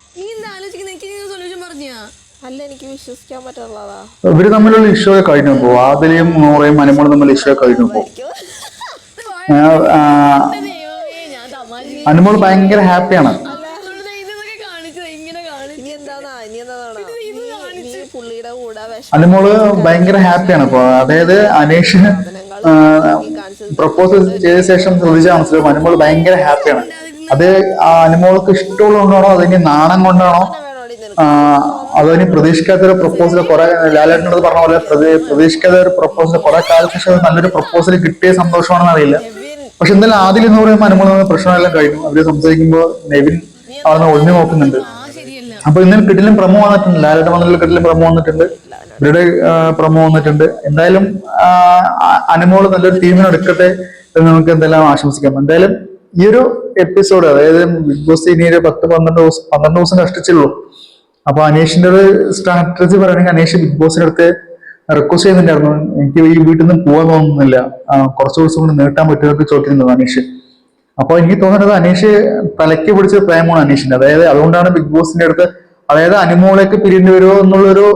നീ എന്താ ആലോചിക്കുന്നത് എനിക്ക് സൊല്യൂഷൻ പറഞ്ഞാ അല്ല എനിക്ക് വിശ്വസിക്കാൻ പറ്റുള്ളതാ ഇവർ തമ്മിലുള്ള ഇഷ്യൂ കഴിഞ്ഞു പോ ആദിലയും നൂറയും അനുമോളും തമ്മിൽ ഇഷ്യൂ കഴിഞ്ഞു പോ ദൈവമേ ഞാൻ തമാശ അനുമോൾ ഭയങ്കര ഹാപ്പിയാണ്. അനുമോൾ ഭയങ്കര ഹാപ്പിയാണ് ഇപ്പൊ. അതായത് അനീഷ് പ്രപ്പോസ് ചെയ്ത ശേഷം ശ്രദ്ധിച്ചാൽ മനസ്സിലാവും അനുമോൾ ഭയങ്കര ഹാപ്പിയാണ്. അത് ആ ഇഷ്ടമുള്ള കൊണ്ടാണോ? അതിന് നാണം കൊണ്ടാണോ? അതിന് പ്രതീക്ഷിക്കാത്തൊരു പ്രതീക്ഷിക്കാത്ത ഒരു പ്രപ്പോസൽ കുറെ ലാലേട്ടനോട് പറഞ്ഞ പോലെ പ്രതി- പ്രതീക്ഷിക്കാത്ത ഒരു പ്രപ്പോസൽ കുറെ കാലത്തിന് ശേഷം നല്ലൊരു പ്രപ്പോസൽ കിട്ടിയ സന്തോഷമാണെന്ന് അറിയില്ല. പക്ഷെ എന്തായാലും ആദ്യം എന്ന് പറയുമ്പോൾ അനുമോൾ പ്രശ്നമെല്ലാം കഴിഞ്ഞു. അവർ സംസാരിക്കുമ്പോൾ നെവിൻ അവിടെ ഒളിഞ്ഞു നോക്കുന്നുണ്ട്. അപ്പൊ ഇന്നലെ കിട്ടിലും പ്രമോ വന്നിട്ടുണ്ട്. ലാലേട്ടൻ വന്നിട്ട് കിട്ടിലും പ്രമോ വന്നിട്ടുണ്ട്. ഇവരുടെ പ്രമോ വന്നിട്ടുണ്ട്. എന്തായാലും അനുമോൾ നല്ലൊരു ടീമിനെടുക്കട്ടെ എന്ന് നമുക്ക് എന്തെല്ലാം ആശംസിക്കാം. എന്തായാലും ഈ ഒരു എപ്പിസോഡ് അതായത് ബിഗ് ബോസ് ഇനി ഒരു പത്ത് പന്ത്രണ്ട് ദിവസം പന്ത്രണ്ട് ദിവസം കഷ്ടിച്ചുള്ളൂ അപ്പൊ അനീഷിന്റെ ഒരു സ്ട്രാറ്റജി പറയുകയാണെങ്കിൽ അനീഷ് ബിഗ് ബോസിന്റെ അടുത്ത് റിക്വസ്റ്റ് ചെയ്യുന്നുണ്ടായിരുന്നു. എനിക്ക് ഈ വീട്ടിൽ നിന്ന് പോകാൻ തോന്നുന്നില്ല. കുറച്ച് ദിവസം കൊണ്ട് നീട്ടാൻ പറ്റുമെന്നൊക്കെ ചോദിക്കുന്നത് അനീഷ്. അപ്പൊ എനിക്ക് തോന്നുന്നത് അനീഷ് തലയ്ക്ക് പിടിച്ച പ്രേമമാണ് അനീഷിന്റെ. അതായത് അതുകൊണ്ടാണ് ബിഗ് ബോസിന്റെ അടുത്ത് അതായത് അനുമോളേക്ക് പിരിയേണ്ടി വരുമോ എന്നുള്ളൊരു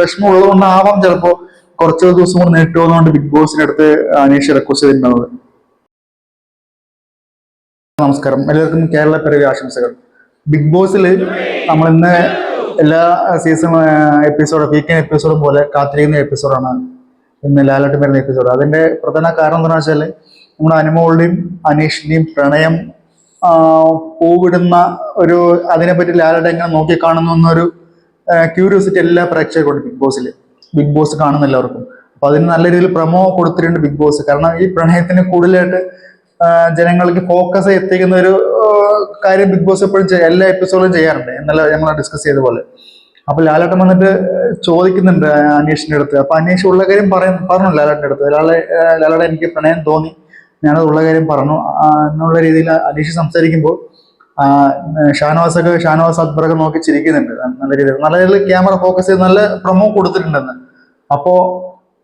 വിഷമം ഉള്ളതുകൊണ്ടാവാം ചിലപ്പോ കുറച്ച് ദിവസം കൊണ്ട് നീട്ടുമോ എന്നുകൊണ്ട് ബിഗ് ബോസിന്റെ അടുത്ത് അനീഷ് റിക്വസ്റ്റ് ചെയ്തിട്ടുണ്ടാവുന്നത്. നമസ്കാരം. എല്ലാവർക്കും കേരള പിറവി ആശംസകൾ. ബിഗ് ബോസിൽ നമ്മൾ ഇന്ന് എല്ലാ സീസൺ എപ്പിസോഡ് വീക്കെൻഡ് എപ്പിസോഡും പോലെ കാത്തിരിക്കുന്ന എപ്പിസോഡാണ് ഇന്ന് ലാലാട്ട് വരുന്ന എപ്പിസോഡ് അതിന്റെ പ്രധാന കാരണം എന്താണെന്ന് വെച്ചാൽ നമ്മുടെ അനുമോളുടെയും അനീഷിന്റെയും പ്രണയം പൂവിടുന്ന ഒരു അതിനെപ്പറ്റി ലാലാട്ട് എങ്ങനെ നോക്കി കാണുന്നു എന്നൊരു ക്യൂരിയോസിറ്റി എല്ലാ പ്രേക്ഷകരുണ്ട് ബിഗ് ബോസിൽ ബിഗ് ബോസ് കാണുന്ന എല്ലാവർക്കും. അപ്പൊ അതിന് നല്ല രീതിയിൽ പ്രമോ കൊടുത്തിട്ടുണ്ട് ബിഗ് ബോസ്. കാരണം ഈ പ്രണയത്തിന് കൂടുതലായിട്ട് ജനങ്ങൾക്ക് ഫോക്കസ് എത്തിക്കുന്ന ഒരു കാര്യം ബിഗ് ബോസ് എപ്പോഴും എല്ലാ എപ്പിസോഡും ചെയ്യാറുണ്ട്. എന്നല്ല ഞങ്ങൾ ഡിസ്കസ് ചെയ്ത പോലെ. അപ്പൊ ലാലേട്ടൻ വന്നിട്ട് ചോദിക്കുന്നുണ്ട് അനീഷിന്റെ അടുത്ത്. അപ്പൊ അനീഷ് ഉള്ള കാര്യം പറയും പറഞ്ഞു ലാലേട്ടന്റെ അടുത്ത്. ലാലെ ലാലേട്ടൻ എനിക്ക് പ്രണയം തോന്നി. ഞാനത് ഉള്ള കാര്യം പറഞ്ഞു. എന്നുള്ള രീതിയിൽ അനീഷ് സംസാരിക്കുമ്പോൾ ഷാനവാസൊക്കെ ഷാനവാസ് അക്ബറൊക്കെ നോക്കി ചിരിക്കുന്നുണ്ട്. നല്ല രീതിയിൽ നല്ല രീതിയിൽ ക്യാമറ ഫോക്കസ് ചെയ്ത് നല്ല പ്രൊമോ കൊടുത്തിട്ടുണ്ടെന്ന്. അപ്പോ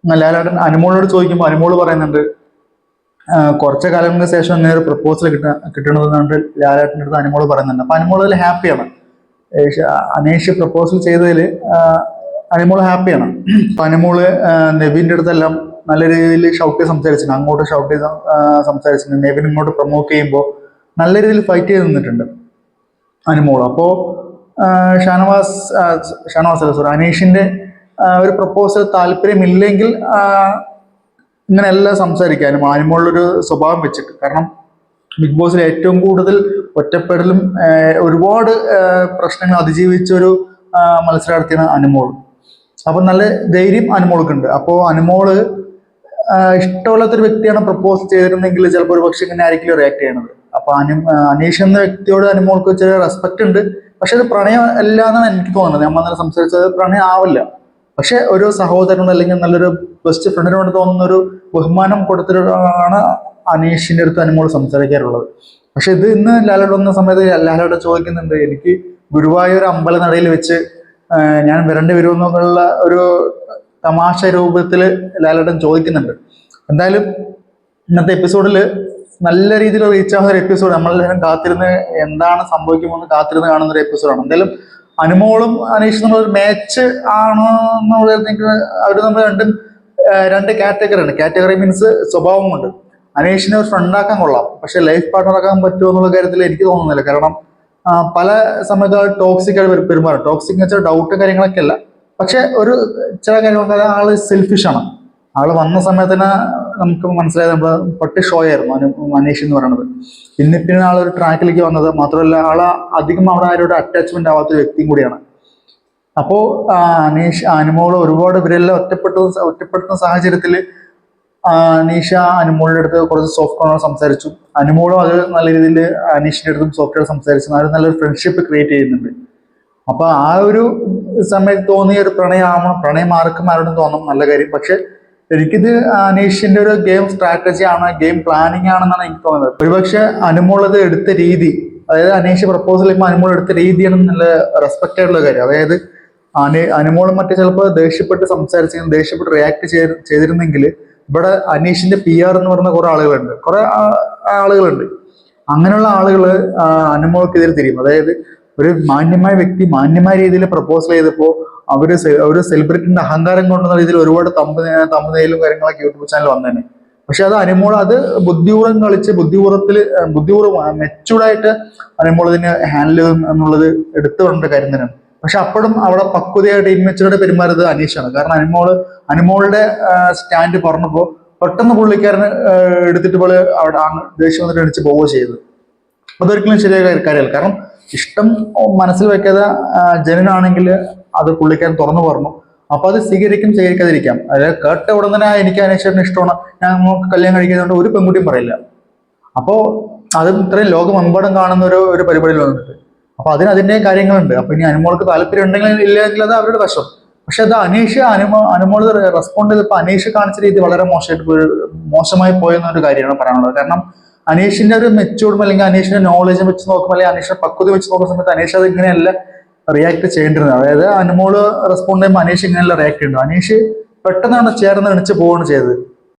ലാലേട്ടൻ അനുമോളോട് ചോദിക്കുമ്പോൾ അനുമോൾ പറയുന്നുണ്ട് കുറച്ച് കാലങ്ങൾക്ക് ശേഷം ഇങ്ങനെ ഒരു പ്രപ്പോസൽ കിട്ട കിട്ടണതെന്നുണ്ട് ലാലേട്ടന്റെ അടുത്ത് അനുമോൾ പറയുന്നുണ്ട്. അപ്പൊ അനുമോൾ അതിൽ ഹാപ്പിയാണ് അനേഷ് പ്രപ്പോസൽ ചെയ്തതിൽ അനുമോൾ ഹാപ്പിയാണ് അപ്പൊ അനുമോൾ നെബിന്റെ അടുത്തെല്ലാം നല്ല രീതിയിൽ ഷൗട്ട് സംസാരിച്ചിട്ടുണ്ട്. അങ്ങോട്ട് ഷൗട്ട് സംസാരിച്ചിട്ടുണ്ട്. നെവിൻ ഇങ്ങോട്ട് പ്രൊമോട്ട് ചെയ്യുമ്പോൾ നല്ല രീതിയിൽ ഫൈറ്റ് ചെയ്ത് നിന്നിട്ടുണ്ട് അനുമോൾ അപ്പോൾ ഷാനവാസ് ഷാനവാസ് അല്ല സോറി അനീഷിന്റെ ഒരു പ്രപ്പോസൽ താല്പര്യമില്ലെങ്കിൽ ഇങ്ങനെയല്ല സംസാരിക്കാനും ആനിമോളിലൊരു സ്വഭാവം വെച്ചിട്ട്. കാരണം ബിഗ് ബോസിൽ ഏറ്റവും കൂടുതൽ ഒറ്റപ്പെടലും ഒരുപാട് പ്രശ്നങ്ങൾ അതിജീവിച്ച ഒരു മത്സരാർത്ഥിയാണ് അനുമോൾ അപ്പൊ നല്ല ധൈര്യം അനുമോൾക്കുണ്ട് അപ്പോൾ അനുമോൾ ഇഷ്ടമുള്ളത്തൊരു വ്യക്തിയാണ് പ്രപ്പോസ് ചെയ്തിരുന്നെങ്കിൽ ചിലപ്പോൾ ഒരു പക്ഷെ ഇങ്ങനെ ആയിരിക്കും റിയാക്ട് ചെയ്യണത്. അപ്പോൾ അനു അനീഷ് എന്ന വ്യക്തിയോട് അനുമോൾക്ക് ചെറിയ റെസ്പെക്ട് ഉണ്ട്. പക്ഷെ അത് പ്രണയം അല്ല എന്നാണ് എനിക്ക് തോന്നുന്നത്. നമ്മൾ അന്നേരം സംസാരിച്ചത് പ്രണയം ആവില്ല. പക്ഷെ ഒരു സഹോദരനോട് അല്ലെങ്കിൽ നല്ലൊരു ബെസ്റ്റ് ഫ്രണ്ടിനോട് തോന്നുന്ന ഒരു ബഹുമാനം കൊടുത്തിട്ടാണ് അനീഷിന്റെ അടുത്ത് അനുമോൾ സംസാരിക്കാറുള്ളത്. പക്ഷെ ഇത് ഇന്ന് ലാലോട് വന്ന സമയത്ത് ലാലോട് ചോദിക്കുന്നുണ്ട് എനിക്ക് ഗുരുവായൂർ അമ്പലനടയിൽ വെച്ച് ഞാൻ വരേണ്ടി വരുമെന്നുള്ള ഒരു തമാശ രൂപത്തിൽ ലാലേട്ടൻ ചോദിക്കുന്നുണ്ട്. എന്തായാലും ഇന്നത്തെ എപ്പിസോഡിൽ നല്ല രീതിയിൽ റീച്ച് ആവുന്ന ഒരു എപ്പിസോഡ് നമ്മളെല്ലാവരും കാത്തിരുന്ന് എന്താണ് സംഭവിക്കുമെന്ന് കാത്തിരുന്ന് കാണുന്ന ഒരു എപ്പിസോഡാണ് എന്തായാലും അനുമോളും അനീഷും നമ്മൾ ഒരു മാച്ച് ആണോ എന്നുള്ളത് എനിക്ക് അവർ നമ്മൾ രണ്ടും രണ്ട് കാറ്റഗറി ഉണ്ട് കാറ്റഗറി മീൻസ് സ്വഭാവം കൊണ്ട് അനീഷിനെ ഒരു ഫ്രണ്ടാക്കാൻ കൊള്ളാം. പക്ഷെ ലൈഫ് പാർട്ണർ ആക്കാൻ പറ്റുമോ എന്നുള്ള കാര്യത്തിൽ എനിക്ക് തോന്നുന്നില്ല. കാരണം പല സമയത്ത് ടോക്സിക് ആയിട്ട് പെരു- പെരുമാറും. ടോക്സിക് എന്ന് വെച്ചാൽ ഡൗട്ട് കാര്യങ്ങളൊക്കെ അല്ല. പക്ഷെ ഒരു ചില കാര്യങ്ങളൊക്കെ ആൾ സെൽഫിഷ് ആണ്. ആൾ വന്ന സമയത്തിന് നമുക്ക് മനസ്സിലായത് നമ്മൾ പട്ടി ഷോ ആയിരുന്നു അനു മനീഷ് എന്ന് പറയുന്നത്. പിന്നെ പിന്നെ ഒരു ട്രാക്കിലേക്ക് വന്നത് മാത്രമല്ല ആൾ അധികം അവിടെ ആരോട് അറ്റാച്ച്മെന്റ് ആവാത്ത വ്യക്തിയും കൂടിയാണ്. അപ്പോ അനീഷ് അനുമോൾ ഒരുപാട് ഇവരെല്ലാം ഒറ്റപ്പെട്ട ഒറ്റപ്പെടുത്തുന്ന സാഹചര്യത്തിൽ അനീഷ അനുമോളിന്റെ അടുത്ത് കുറച്ച് സോഫ്റ്റ് കോർണർ സംസാരിച്ചു. അനുമോളും അത് നല്ല രീതിയിൽ അനീഷിന്റെ അടുത്തും സോഫ്റ്റ് ആയിട്ട് സംസാരിച്ചു. അവർ നല്ലൊരു ഫ്രണ്ട്ഷിപ്പ് ക്രിയേറ്റ് ചെയ്യുന്നുണ്ട്. അപ്പൊ ആ ഒരു സമയത്ത് തോന്നിയ ഒരു പ്രണയമാവണം പ്രണയം ആർക്കും ആരോടും തോന്നണം നല്ല കാര്യം. പക്ഷെ എനിക്കിത് അനീഷിന്റെ ഒരു ഗെയിം സ്ട്രാറ്റജി ആണ് ഗെയിം പ്ലാനിങ് ആണെന്നാണ് എനിക്ക് തോന്നുന്നത്. ഒരുപക്ഷെ അനുമോളത് എടുത്ത രീതി അതായത് അനീഷ് പ്രപ്പോസൽ ചെയ്യുമ്പോൾ അനുമോൾ എടുത്ത രീതിയാണ് നല്ല റെസ്പെക്റ്റ് ആയിട്ടുള്ള കാര്യം. അതായത് അനു അനുമോളും മറ്റേ ചിലപ്പോൾ ദേഷ്യപ്പെട്ട് സംസാരിച്ച് ദേഷ്യപ്പെട്ട് റിയാക്ട് ചെയ്ത് ചെയ്തിരുന്നെങ്കിൽ ഇവിടെ അനീഷിന്റെ പി ആർ എന്ന് പറയുന്ന കുറെ ആളുകളുണ്ട്. കുറെ ആളുകളുണ്ട്. അങ്ങനെയുള്ള ആളുകൾ അനുമോൾക്കെതിരെ തിരിയും. അതായത് ഒരു മാന്യമായ വ്യക്തി മാന്യമായ രീതിയിൽ പ്രപ്പോസൽ ചെയ്തപ്പോൾ അവർ ഒരു സെലിബ്രിറ്റിന്റെ അഹങ്കാരം കൊണ്ടുവന്ന രീതിയിൽ ഒരുപാട് തമ്പ് തമ്പനയിലും കാര്യങ്ങളൊക്കെ യൂട്യൂബ് ചാനൽ വന്നേനെ. പക്ഷെ അത് അനുമോൾ അത് ബുദ്ധിപൂർവം കളിച്ച് ബുദ്ധിപൂർവത്തിൽ ബുദ്ധിപൂർവം മെച്ചൂർഡായിട്ട് അനുമോൾ ഇതിനെ ഹാൻഡിൽ എന്നുള്ളത് എടുത്തു കൊണ്ട കാര്യം തന്നെയാണ്. പക്ഷെ അപ്പോഴും അവിടെ പക്വതയായിട്ട് ഇമ്മച്ചുടെ പെരുമാറുന്നത് അനീഷാണ്. കാരണം അനുമോൾ അനുമോളുടെ സ്റ്റാൻഡ് പറഞ്ഞപ്പോൾ പെട്ടെന്ന് പുള്ളിക്കാരന് എടുത്തിട്ട് പോലെ അവിടെ ദേഷ്യം വന്നിട്ട് അടിച്ച് പോവുക ചെയ്തത്. അതൊരിക്കലും ശരിയായ കാര്യ- കാര്യമല്ല. കാരണം ഇഷ്ടം മനസ്സിൽ വെക്കാതെ ജനനാണെങ്കിൽ അത് പുള്ളിക്കാരൻ തുറന്നു പറഞ്ഞു. അപ്പൊ അത് സ്വീകരിക്കും സ്വീകരിക്കാതിരിക്കാം. അതായത് കേട്ട ഉടൻ തന്നെ എനിക്ക് അനേശ്വരന് ഇഷ്ടമാണ്. ഞാൻ കല്യാണം കഴിക്കുന്നതുകൊണ്ട് ഒരു പെൺകുട്ടിയും പറയില്ല. അപ്പോ അത് ഇത്രയും ലോകമെമ്പാടും കാണുന്ന ഒരു ഒരു പരിപാടിയിൽ വന്നിട്ട്. അപ്പൊ അതിന് അതിന്റെ കാര്യങ്ങളുണ്ട്. അപ്പൊ ഇനി അനുമോൾക്ക് താല്പര്യം ഉണ്ടെങ്കിൽ ഇല്ലെങ്കിൽ അത് അവരുടെ വശം. പക്ഷെ അത് അനീഷ് അനുമോ അനുമോൾ റെസ്പോണ്ട് ചെയ്തപ്പോൾ അനീഷ് കാണിച്ച രീതി വളരെ മോശമായിട്ട് മോശമായി പോയെന്ന ഒരു കാര്യമാണ് പറയാനുള്ളത്. കാരണം അനീഷിന്റെ ഒരു മെച്ചൂർ അല്ലെങ്കിൽ അനീഷിന്റെ നോളജ് വെച്ച് നോക്കുമ്പോൾ അല്ലെങ്കിൽ അനീഷിന്റെ പക്വത വെച്ച് നോക്കുന്ന സമയത്ത് അനീഷ് അത് ഇങ്ങനെയല്ല. റിയാക്ട് ചെയ്യേണ്ടിരുന്നത്. അതായത് അനുമോൾ റെസ്പോണ്ട് ചെയ്യുമ്പോൾ അനീഷ് ഇങ്ങനെയുള്ള റിയാക്ട് ചെയ്യുന്നു അനീഷ് പെട്ടെന്നാണ് ചേർന്ന് എണിച്ച് പോവുകയാണ് ചെയ്തത്.